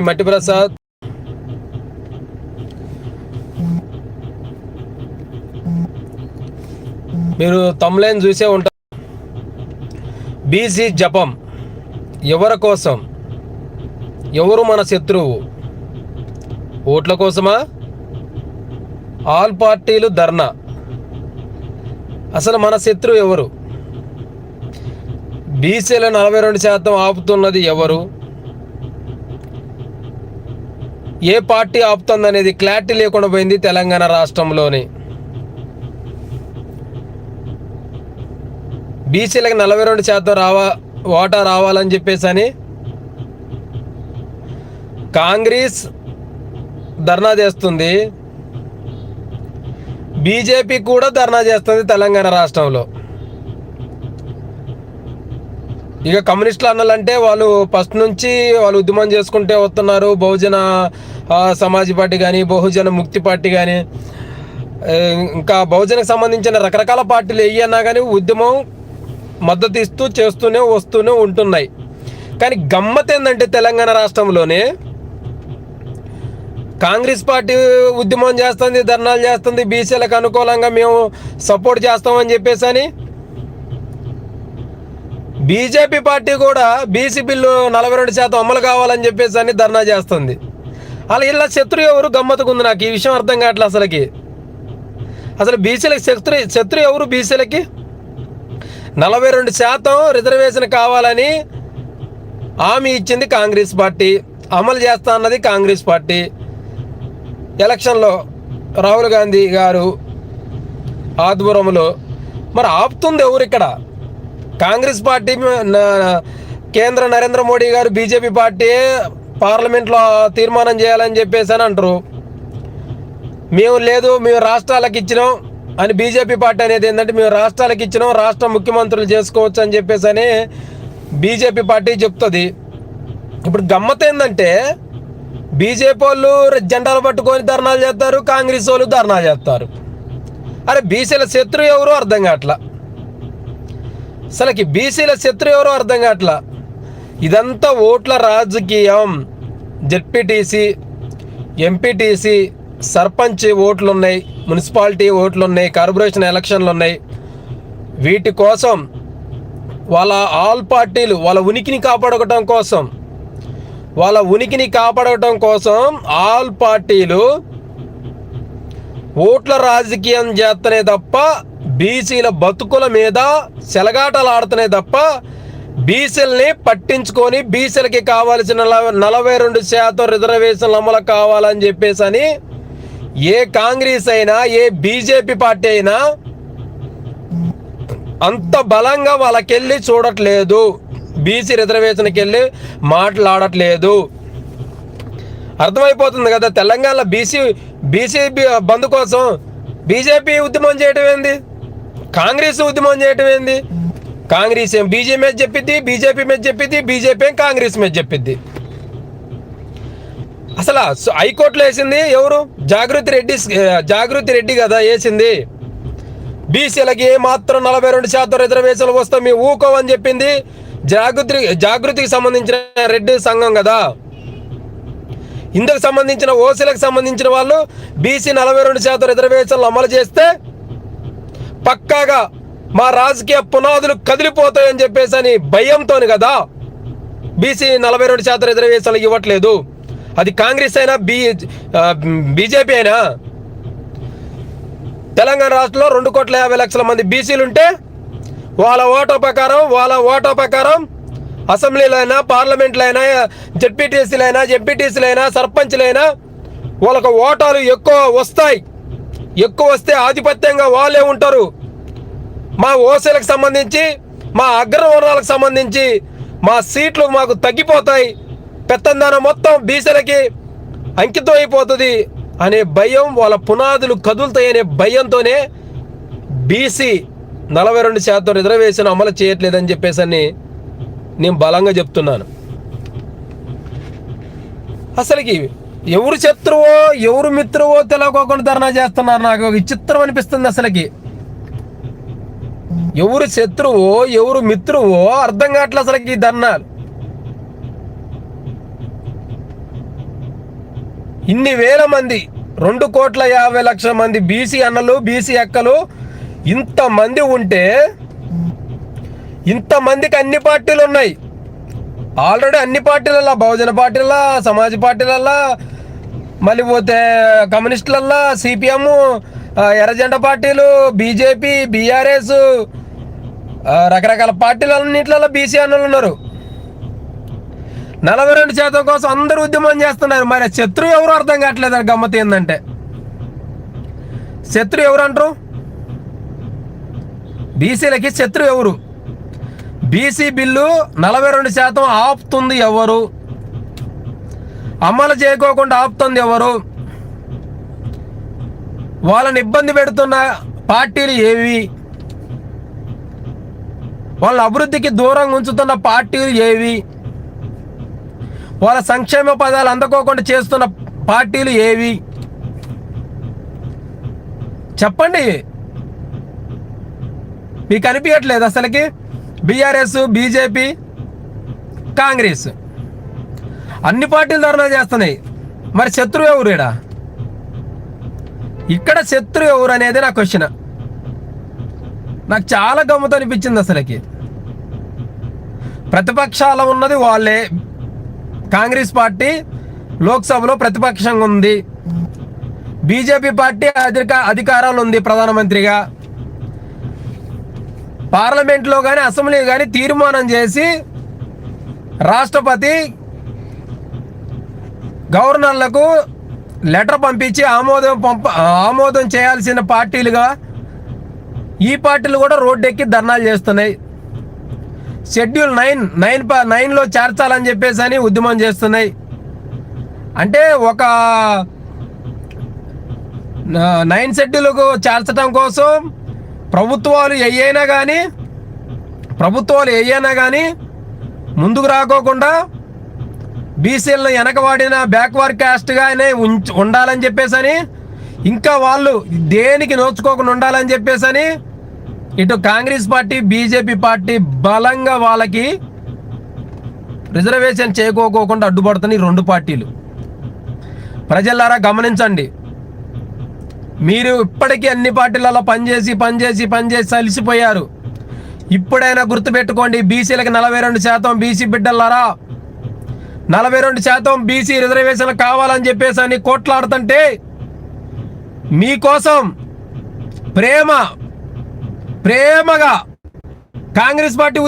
మట్టి ప్రసాద్ మీరు తమ్లైన్ చూసే ఉంటారు బీసీ జపం. ఎవరి కోసం? ఎవరు మన శత్రువు? ఓట్ల కోసమా? ఆల్ పార్టీలు ధర్నా. అసలు మన శత్రువు ఎవరు? బీసీల నలభై రెండు శాతం ఆపుతున్నది ఎవరు? ఏ పార్టీ ఆపుతుంది అనేది క్లారిటీ లేకుండా పోయింది తెలంగాణ రాష్ట్రంలోని. బీసీలకు నలభై రెండు శాతం రావా ఓటా రావాలని చెప్పేసి అని కాంగ్రెస్ ధర్నా చేస్తుంది. బీజేపీ కూడా ధర్నా చేస్తుంది తెలంగాణ రాష్ట్రంలో. ఇక కమ్యూనిస్టులు అన్నాలంటే వాళ్ళు ఫస్ట్ నుంచి వాళ్ళు ఉద్యమం చేసుకుంటే వస్తున్నారు. బహుజన సమాజ్ పార్టీ కానీ బహుజన ముక్తి పార్టీ కానీ ఇంకా బహుజనకు సంబంధించిన రకరకాల పార్టీలు ఏ అన్నా కానీ ఉద్యమం మద్దతు ఇస్తూ చేస్తూనే వస్తూనే ఉంటున్నాయి. కానీ గమ్మత్ ఏంటంటే తెలంగాణ రాష్ట్రంలోనే కాంగ్రెస్ పార్టీ ఉద్యమం చేస్తుంది ధర్నాలు చేస్తుంది బీసీలకు అనుకూలంగా మేము సపోర్ట్ చేస్తామని చెప్పేసి అని బీజేపీ పార్టీ కూడా బీసీ బిల్లు నలభై రెండు శాతం అమలు కావాలని చెప్పేసి అని ధర్నా చేస్తుంది. అలా ఇలా శత్రు ఎవరు గమ్మత్తుకుంది ఉంది నాకు? ఈ విషయం అర్థం కావట్లేదు అసలుకి. అసలు బీసీలకు శత్రు శత్రు ఎవరు బీసీలకి? నలభై రెండు శాతం రిజర్వేషన్ కావాలని హామీ ఇచ్చింది కాంగ్రెస్ పార్టీ. అమలు చేస్తా అన్నది కాంగ్రెస్ పార్టీ. ఎలక్షన్లో రాహుల్ గాంధీ గారు ఆధ్వర్యంలో మరి ఆపుతుంది ఎవరు ఇక్కడ? కాంగ్రెస్ పార్టీ కేంద్ర నరేంద్ర మోడీ గారు బీజేపీ పార్టీ పార్లమెంట్లో తీర్మానం చేయాలని చెప్పేసి అని అంటారు. మేము లేదు మేము రాష్ట్రాలకు ఇచ్చినాం అని బీజేపీ పార్టీ అనేది ఏంటంటే మేము రాష్ట్రాలకు ఇచ్చినాం రాష్ట్ర ముఖ్యమంత్రులు చేసుకోవచ్చు అని చెప్పేసి అని బీజేపీ పార్టీ చెప్తుంది. ఇప్పుడు గమ్మత్ ఏంటంటే బీజేపీ వాళ్ళు జెండాలు పట్టుకొని ధర్నాలు చేస్తారు కాంగ్రెస్ వాళ్ళు ధర్నాలు చేస్తారు. అరే బీసీల శత్రు ఎవరు? అర్థం కావట్లా. అసలుకి బీసీల శత్రు ఎవరో అర్థం కావట్లా. ఇదంతా ఓట్ల రాజకీయం. జెడ్పీటీసీ ఎంపీటీసీ సర్పంచ్ ఓట్లు ఉన్నాయి మున్సిపాలిటీ ఓట్లు ఉన్నాయి కార్పొరేషన్ ఎలక్షన్లు ఉన్నాయి వీటి కోసం వాళ్ళ ఆల్ పార్టీలు వాళ్ళ ఉనికిని కాపాడటం కోసం వాళ్ళ ఉనికిని కాపాడటం కోసం ఆల్ పార్టీలు ఓట్ల రాజకీయం చేస్తనే తప్ప బీసీల బతుకుల మీద సెలగాటలు ఆడుతున్నాయి తప్ప బీసీలని పట్టించుకొని బీసీలకి కావాల్సిన నలభై రెండు శాతం రిజర్వేషన్లు అమలు కావాలని చెప్పేసి అని ఏ కాంగ్రెస్ అయినా ఏ బీజేపీ పార్టీ అయినా అంత బలంగా వాళ్ళకెళ్ళి చూడట్లేదు. బీసీ రిజర్వేషన్కి వెళ్ళి మాట్లాడట్లేదు. అర్థమైపోతుంది కదా తెలంగాణలో బీసీ బీసీ బంద్ కోసం బీజేపీ ఉద్యమం చేయటం ఏంది? కాంగ్రెస్ ఉద్యమం చేయటం ఏంది? కాంగ్రెస్ ఏం బీజేపీ మీద చెప్పిద్ది బీజేపీ మీద చెప్పిద్ది బీజేపీ ఏం కాంగ్రెస్ మీద చెప్పిద్ది? అసలు హైకోర్టులో వేసింది ఎవరు? జాగృతి రెడ్డి జాగృతి రెడ్డి కదా వేసింది. బీసీలకి ఏ మాత్రం నలభై రెండు శాతం రిజర్వేషన్లు వస్తే మీ ఊకోవని చెప్పింది. జాగృతి జాగృతికి సంబంధించిన రెడ్డి సంఘం కదా. ఇందుకు సంబంధించిన ఓసీలకు సంబంధించిన వాళ్ళు బీసీ నలభై రెండు శాతం రిజర్వేషన్లు అమలు చేస్తే పక్కాగా మా రాజకీయ పునాదులు కదిలిపోతాయని చెప్పేసి అని భయంతోని కదా బీసీ నలభై రెండు శాతం రిజర్వేషన్లు ఇవ్వట్లేదు. అది కాంగ్రెస్ అయినా బీ బీజేపీ అయినా. తెలంగాణ రాష్ట్రంలో రెండు కోట్ల యాభై లక్షల మంది బీసీలు ఉంటే వాళ్ళ ఓటో ప్రకారం వాళ్ళ ఓటో ప్రకారం అసెంబ్లీలో అయినా పార్లమెంట్లో అయినా జెడ్పీటీసీలు అయినా అయినా సర్పంచ్లైనా వాళ్ళకు ఓటాలు ఎక్కువ వస్తాయి. ఎక్కువ వస్తే ఆధిపత్యంగా వాళ్ళే ఉంటారు. మా ఓసీలకు సంబంధించి మా అగ్రవర్ణాలకు సంబంధించి మా సీట్లు మాకు తగ్గిపోతాయి. పెత్తందానం మొత్తం బీసీలకి అంకితం అయిపోతుంది అనే భయం వాళ్ళ పునాదులు కదులుతాయనే భయంతోనే బీసీ నలభై రెండు శాతం రిజర్వేషన్ అమలు చేయట్లేదని చెప్పేసి అని నేను బలంగా చెప్తున్నాను. అసలుకి ఎవరు శత్రువో ఎవరు మిత్రువో తెలియకోకుండా ధర్నా చేస్తున్నారు నాకు ఒక విచిత్రం అనిపిస్తుంది అసలుకి. ఎవరు శత్రువో ఎవరు మిత్రువో అర్థం కావట్లే అసలుకి ఈ ధర్నాలు. ఇన్ని వేల మంది రెండు కోట్ల యాభై లక్షల మంది బీసీ అన్నలు బీసీ అక్కలు ఇంతమంది ఉంటే ఇంతమందికి అన్ని పార్టీలు ఉన్నాయి. ఆల్రెడీ అన్ని పార్టీలల్లా బహుజన పార్టీలల్లా సమాజ్ పార్టీలల్లో మళ్ళీ పోతే కమ్యూనిస్టులల్లా సిపిఎం ఎర్రజెండ పార్టీలు బీజేపీ బీఆర్ఎస్ రకరకాల పార్టీలన్నింటిలో బీసీ అన్నలు ఉన్నారు. నలభై రెండు శాతం కోసం అందరూ ఉద్యమం చేస్తున్నారు. మరి శత్రువు ఎవరు అర్థం కావట్లేదు గమ్మత్ ఏంటంటే శత్రువు ఎవరు అంటారు? బీసీలకి శత్రువు ఎవరు? బీసీ బిల్లు నలభై రెండు శాతం ఆపుతుంది ఎవరు? అమలు చేయకోకుండా ఆపుతుంది ఎవరు? వాళ్ళని ఇబ్బంది పెడుతున్న పార్టీలు ఏవి? వాళ్ళ అభివృద్ధికి దూరంగా ఉంచుతున్న పార్టీలు ఏవి? వాళ్ళ సంక్షేమ పదాలు అందుకోకుండా చేస్తున్న పార్టీలు ఏవి? చెప్పండి. మీకు అనిపించట్లేదు అసలుకి? BRS BJP Congress. అన్ని పార్టీలు ధర్నాలు చేస్తున్నాయి. మరి శత్రువు ఎవరు ఈడ? ఇక్కడ శత్రువు ఎవరు అనేది నా క్వశ్చన్. నాకు చాలా గమ్మత అనిపించింది అసలుకి. ప్రతిపక్షాల ఉన్నది వాళ్ళే. కాంగ్రెస్ పార్టీ లోక్సభలో ప్రతిపక్షంగా ఉంది. బీజేపీ పార్టీ అధిక అధికారాలు ఉంది ప్రధానమంత్రిగా. పార్లమెంట్లో కానీ అసెంబ్లీ కానీ తీర్మానం చేసి రాష్ట్రపతి గవర్నర్లకు లెటర్ పంపించి ఆమోదం పంప ఆమోదం చేయాల్సిన పార్టీలుగా ఈ పార్టీలు కూడా రోడ్డెక్కి ధర్నాలు చేస్తున్నాయి. షెడ్యూల్ నైన్ నైన్ ప నైన్లో చేర్చాలని చెప్పేసి అని ఉద్యమం చేస్తున్నాయి. అంటే ఒక నైన్ షెడ్యూల్కు చేర్చడం కోసం ప్రభుత్వాలు ఏయైనా కానీ ప్రభుత్వాలు ఏయైనా కానీ ముందుకు రాకోకుండా బీసీలను వెనకవాడిన బ్యాక్వర్డ్ క్యాస్ట్గానే ఉండాలని ఉండాలని చెప్పేసని ఇంకా వాళ్ళు దేనికి నోచుకోకుండా ఉండాలని చెప్పేసి అని ఇటు కాంగ్రెస్ పార్టీ బీజేపీ పార్టీ బలంగా వాళ్ళకి రిజర్వేషన్ చేయకోకోకుండా అడ్డుపడుతున్నాయి ఈ రెండు పార్టీలు. ప్రజలారా గమనించండి. మీరు ఇప్పటికీ అన్ని పార్టీలలో పనిచేసి పనిచేసి పనిచేసి అలిసిపోయారు. ఇప్పుడైనా గుర్తుపెట్టుకోండి బీసీలకు నలభై రెండు శాతం బీసీ బిడ్డలారా. నలభై రెండు శాతం బీసీ రిజర్వేషన్లు కావాలని చెప్పేసి అని కోట్లాడుతుంటే మీకోసం ప్రేమ ప్రేమగా Congress party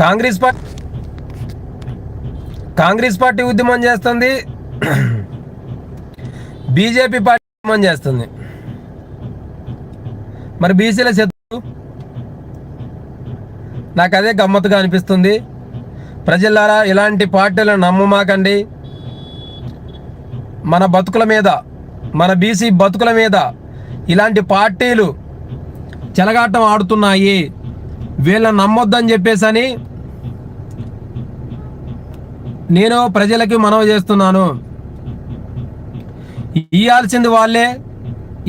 Congress party Congress party ఉద్యమం చేస్తుంది. బీజేపీ పార్టీ ఉద్యమం చేస్తుంది. మరి బీసీల శత్రు నాకు అదే గమ్మత్తుగా అనిపిస్తుంది. ప్రజలారా ఇలాంటి పార్టీలను నమ్మమాకండి మన బతుకుల మీద మన బీసీ బతుకుల మీద ఇలాంటి పార్టీలు చెలగాటం ఆడుతున్నాయి. వీళ్ళని నమ్మొద్దని చెప్పేసని నేను ప్రజలకి మనవి చేస్తున్నాను. ఇయ్యాల్సింది వాళ్ళే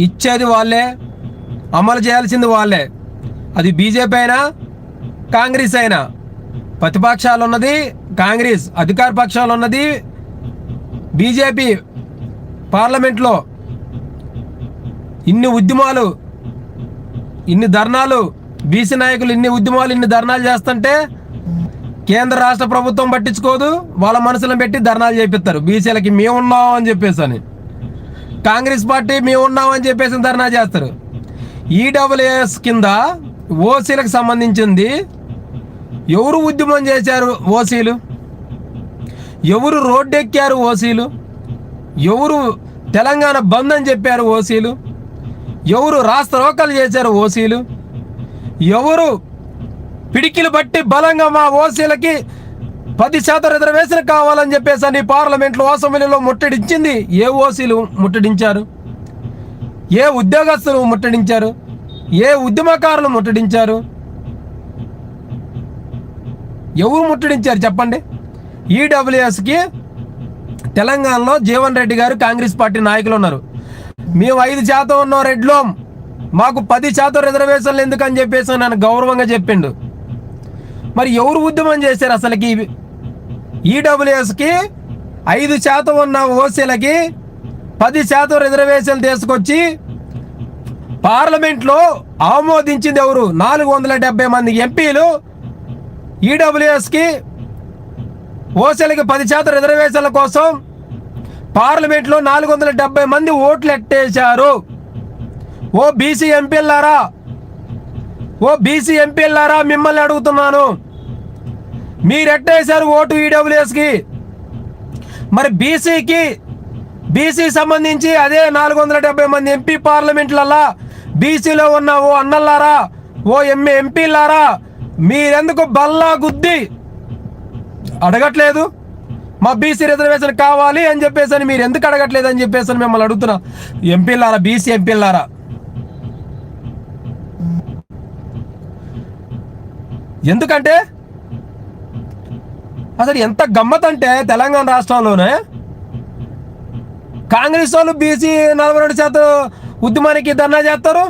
ఇచ్చేది వాళ్ళే అమలు చేయాల్సింది వాళ్ళే. అది బీజేపీ అయినా కాంగ్రెస్ అయినా. ప్రతిపక్షాలు ఉన్నది కాంగ్రెస్ అధికార పక్షాలు ఉన్నది బీజేపీ పార్లమెంట్లో ఇన్ని ఉద్యమాలు ఇన్ని ధర్నాలు బీసీ నాయకులు ఇన్ని ఉద్యమాలు ఇన్ని ధర్నాలు చేస్తుంటే కేంద్ర రాష్ట్ర ప్రభుత్వం పట్టించుకోదు వాళ్ళ మనసులను పెట్టి ధర్నాలు చేపిస్తారు. బీసీలకి మేమున్నాం అని చెప్పేసి అని. కాంగ్రెస్ పార్టీ మేమున్నాం అని చెప్పేసి ధర్నా చేస్తారు. ఈడబ్ల్యూఎస్ కింద ఓసీలకు సంబంధించింది ఎవరు ఉద్యమం చేశారు ఓసీలు? ఎవరు రోడ్డెక్కారు ఓసీలు? ఎవరు తెలంగాణ బంద్ అని చెప్పారు ఓసీలు? ఎవరు రాష్ట్ర చేశారు ఓసీలు? ఎవరు పిడికిలు బట్టి బలంగా మా ఓసీలకి పది శాతం రిజర్వేషన్ కావాలని చెప్పేసి అని పార్లమెంట్లో అసెంబ్లీలో ముట్టడించింది? ఏ ఓసీలు ముట్టడించారు? ఏ ఉద్యోగస్తులు ముట్టడించారు? ఏ ఉద్యమకారులు ముట్టడించారు? ఎవరు ముట్టడించారు చెప్పండి? ఈడబ్ల్యూఎస్కి తెలంగాణలో జీవన్ రెడ్డి గారు కాంగ్రెస్ పార్టీ నాయకులు ఉన్నారు. మేము ఐదు శాతం ఉన్నాం రెడ్లో మాకు పది శాతం రిజర్వేషన్లు ఎందుకని చెప్పేసి నన్ను గౌరవంగా చెప్పిండు. మరి ఎవరు ఉద్యమం చేశారు అసలుకి? ఇవి? ఈడబ్ల్యూఎస్కి ఐదు శాతం ఉన్న ఓసీలకి పది శాతం రిజర్వేషన్లు తీసుకొచ్చి పార్లమెంట్లో ఆమోదించింది ఎవరు? నాలుగు వందల డెబ్బై మంది ఎంపీలు. ఈడబ్ల్యూఎస్కి ఓసీలకి పది శాతం రిజర్వేషన్ల కోసం పార్లమెంట్లో నాలుగు వందల డెబ్బై మంది ఓట్లు ఎట్టేశారు. ఓ బీసీ ఎంపీలారా ఓ బీసీ ఎంపీలారా మిమ్మల్ని అడుగుతున్నాను. మీరు ఎట్టేశారు ఓటు ఈడబ్ల్యూఎస్కి? మరి బీసీకి బీసీ సంబంధించి అదే నాలుగు వందల డెబ్బై మంది ఎంపీ పార్లమెంట్లల్లా బీసీలో ఉన్న ఓ అన్నల్లారా? ఓ ఎంఏ ఎంపీలారా మీరెందుకు బల్లా గుద్ది? అడగట్లేదు. మా బీసీ రిజర్వేషన్ కావాలి అని చెప్పేసి మీరు ఎందుకు అడగట్లేదు అని చెప్పేసి మిమ్మల్ని అడుగుతున్నా. ఎంపీలారా బీసీ ఎంపీలారా ఎందుకంటే అసలు ఎంత గమ్మత్ అంటే తెలంగాణ రాష్ట్రంలోనే కాంగ్రెస్ వాళ్ళు బీసీ నలభై రెండు శాతం ఉద్యమానికి ధర్నా చేస్తారు.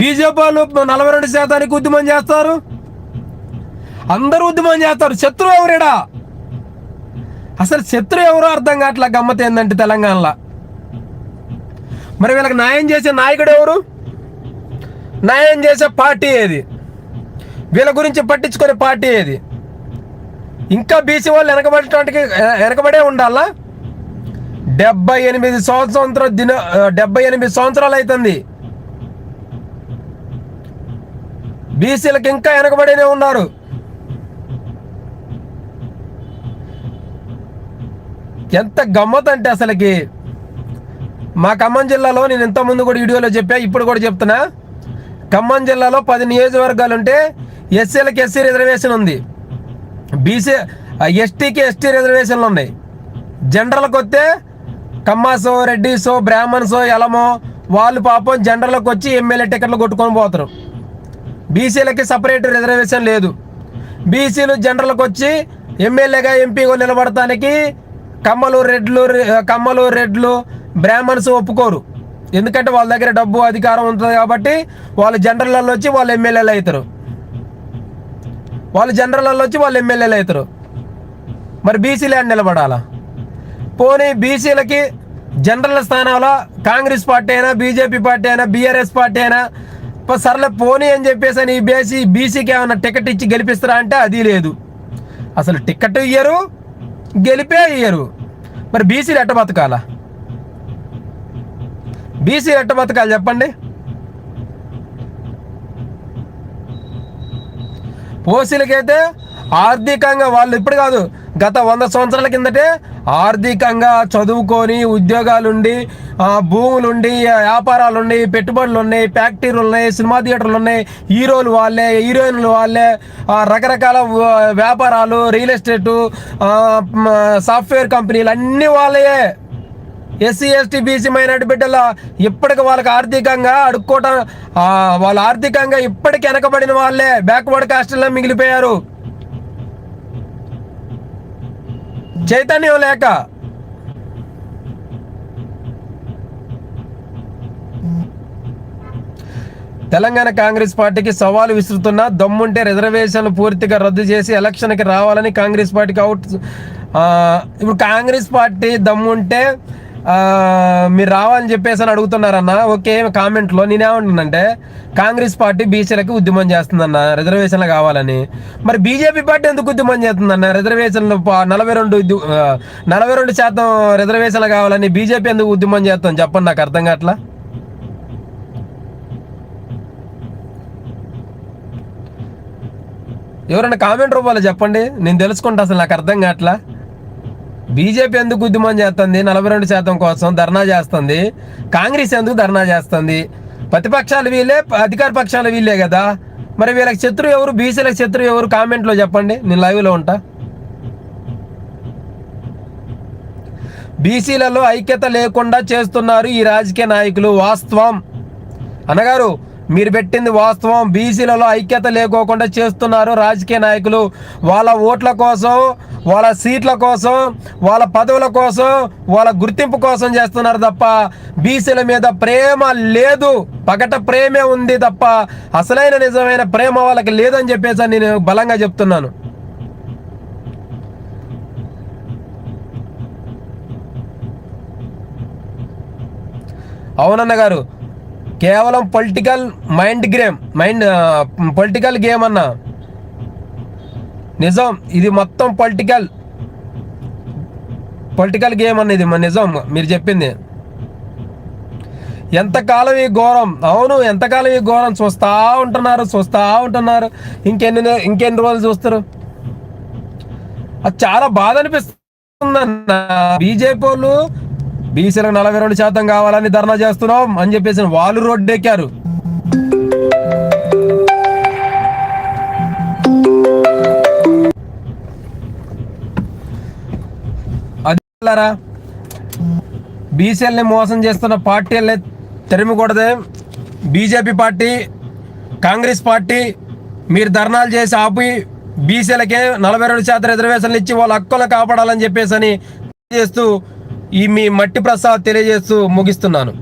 బీజేపీ వాళ్ళు నలభై రెండు శాతానికి ఉద్యమం చేస్తారు. అందరూ ఉద్యమం చేస్తారు. శత్రువు ఎవరేడా? అసలు శత్రువు ఎవరో అర్థం కావట్లే గమ్మత్ ఏంటంటే తెలంగాణలో? మరి వీళ్ళకి న్యాయం చేసే నాయకుడు ఎవరు? న్యాయం చేసే పార్టీ ఏది? వీళ్ళ గురించి పట్టించుకునే పార్టీ ఏది? ఇంకా బీసీ వాళ్ళు వెనకబడటానికి వెనకబడే ఉండాలా? డెబ్బై ఎనిమిది సంవత్సర దిన డెబ్బై ఎనిమిది సంవత్సరాలు అవుతుంది బీసీలకు ఇంకా వెనకబడినే ఉన్నారు. ఎంత గమ్మత్ అంటే అసలుకి? మా ఖమ్మం జిల్లాలో నేను ఇంతకుముందు కూడా వీడియోలో చెప్పా ఇప్పుడు కూడా చెప్తున్నా. ఖమ్మం జిల్లాలో పది నియోజకవర్గాలు ఉంటే ఎస్సీలకు ఎస్సీ రిజర్వేషన్ ఉంది. బీసీ ఎస్టీకి ఎస్టీ రిజర్వేషన్లు ఉన్నాయి. జనరల్కి వస్తే కమ్మాసో రెడ్డిసో బ్రాహ్మణ్సో ఎలమో వాళ్ళు పాపం జనరల్కి వచ్చి ఎమ్మెల్యే టికెట్లు కొట్టుకొని పోతారు. బీసీలకి సపరేట్ రిజర్వేషన్ లేదు. బీసీలు జనరల్కి వచ్చి ఎమ్మెల్యేగా ఎంపీగా నిలబడటానికి కమ్మలు రెడ్లు కమ్మలు రెడ్లు బ్రాహ్మణ్స్ ఒప్పుకోరు. ఎందుకంటే వాళ్ళ దగ్గర డబ్బు అధికారం ఉంటుంది కాబట్టి వాళ్ళు జనరల్లో వచ్చి వాళ్ళు ఎమ్మెల్యేలు అవుతారు. వాళ్ళు జనరల్లో వచ్చి వాళ్ళు ఎమ్మెల్యేలు అవుతారు. మరి బీసీలు అని నిలబడాలా? పోనీ బీసీలకి జనరల్ స్థానంలో కాంగ్రెస్ పార్టీ అయినా బీజేపీ పార్టీ అయినా బీఆర్ఎస్ పార్టీ అయినా సర్లే పోనీ అని చెప్పేసి అని ఈ బీసీ బీసీకి ఏమైనా టికెట్ ఇచ్చి గెలిపిస్తారా అంటే అది లేదు. అసలు టికెట్ ఇయ్యరు గెలిపే ఇయ్యరు మరి బీసీలు ఎట్ట బతకాలా? బీసీలు ఎట్ట బతకాలి చెప్పండి? ఓసీలకైతే ఆర్థికంగా వాళ్ళు ఇప్పుడు కాదు గత వంద సంవత్సరాల కిందటే ఆర్థికంగా చదువుకొని ఉద్యోగాలుండి భూములుండి వ్యాపారాలుండి పెట్టుబడులు ఉన్నాయి ఫ్యాక్టరీలు ఉన్నాయి సినిమా థియేటర్లు ఉన్నాయి హీరోలు వాళ్ళే హీరోయిన్లు వాళ్ళే రకరకాల వ్యాపారాలు రియల్ ఎస్టేటు సాఫ్ట్వేర్ కంపెనీలు అన్నీ వాళ్ళే ఎస్సీ ఎస్టీ బీసీ మైనార్టీ బిడ్డల ఇప్పటికి వాళ్ళకి ఆర్థికంగా అడుక్కోవటం వాళ్ళు ఆర్థికంగా ఇప్పటికి వెనకబడిన వాళ్ళే. బ్యాక్వర్డ్ కాస్టల్లో మిగిలిపోయారు. చైతన్యం లేక. తెలంగాణ కాంగ్రెస్ పార్టీకి సవాలు విసురుతున్న దమ్ముంటే రిజర్వేషన్లు పూర్తిగా రద్దు చేసి ఎలక్షన్కి రావాలని కాంగ్రెస్ పార్టీకి అవుట్ ఇప్పుడు కాంగ్రెస్ పార్టీ దమ్ముంటే మీరు రావాలని చెప్పేసి అని అడుగుతున్నారన్న ఓకే కామెంట్లో నేనేమంటున్నానంటే కాంగ్రెస్ పార్టీ బీసీలకి ఉద్యమం చేస్తుందన్న రిజర్వేషన్లు కావాలని. మరి బీజేపీ పార్టీ ఎందుకు ఉద్యమం చేస్తుందన్న రిజర్వేషన్లు నలభై రెండు నలభై రెండు శాతం రిజర్వేషన్లు కావాలని బీజేపీ ఎందుకు ఉద్యమం చేస్తాం చెప్పండి నాకు అర్థం కావట్లా? ఎవరైనా కామెంట్ రూపాయలు చెప్పండి నేను తెలుసుకుంటా అసలు నాకు అర్థం కావట్లా? బీజేపీ ఎందుకు ఉద్యమం చేస్తుంది? నలభై రెండు శాతం కోసం ధర్నా చేస్తుంది. కాంగ్రెస్ ఎందుకు ధర్నా చేస్తుంది? ప్రతిపక్షాలు వీళ్ళే అధికార పక్షాలు వీళ్ళే కదా. మరి వీళ్ళకి శత్రు ఎవరు? బీసీలకు శత్రు ఎవరు? కామెంట్లో చెప్పండి. నేను లైవ్లో ఉంటా. బీసీలలో ఐక్యత లేకుండా చేస్తున్నారు ఈ రాజకీయ నాయకులు. వాస్తవం. అనగారు మీరు పెట్టింది వాస్తవం. బీసీలలో ఐక్యత లేకోకుండా చేస్తున్నారు రాజకీయ నాయకులు. వాళ్ళ ఓట్ల కోసం వాళ్ళ సీట్ల కోసం వాళ్ళ పదవుల కోసం వాళ్ళ గుర్తింపు కోసం చేస్తున్నారు తప్ప బీసీల మీద ప్రేమ లేదు. పగట ప్రేమే ఉంది తప్ప అసలైన నిజమైన ప్రేమ వాళ్ళకి లేదని చెప్పేసి నేను బలంగా చెప్తున్నాను. అవునన్న గారు కేవలం political mind game mind political game అన్న. నిజం ఇది మొత్తం పొలిటికల్ పొలిటికల్ గేమ్ అన్న ఇది మన నిజం మీరు చెప్పింది. ఎంతకాలం ఈ ఘోరం? అవును ఎంతకాలం ఈ ఘోరం? చూస్తా ఉంటున్నారు చూస్తా ఉంటున్నారు. ఇంకెన్ని ఇంకెన్ని రోజులు చూస్తారు? అది చాలా బాధ అనిపిస్తుందన్న. బీజేపీ వాళ్ళు బీసీలకు నలభై రెండు శాతం కావాలని ధర్నా చేస్తున్నాం అని చెప్పేసి వాళ్ళు రోడ్డు ఎక్కారు అది బీసీఎల్ని మోసం చేస్తున్న పార్టీల్ని తెరిమికూడదే బీజేపీ పార్టీ కాంగ్రెస్ పార్టీ మీరు ధర్నాలు చేసి ఆపి బీసీలకే నలభై రెండు శాతం రిజర్వేషన్లు ఇచ్చి వాళ్ళ హక్కులను కాపాడాలని చెప్పేసి అని చేస్తూ ఈ మీ మట్టి ప్రసాద్ తెలియజేస్తూ ముగిస్తున్నాను.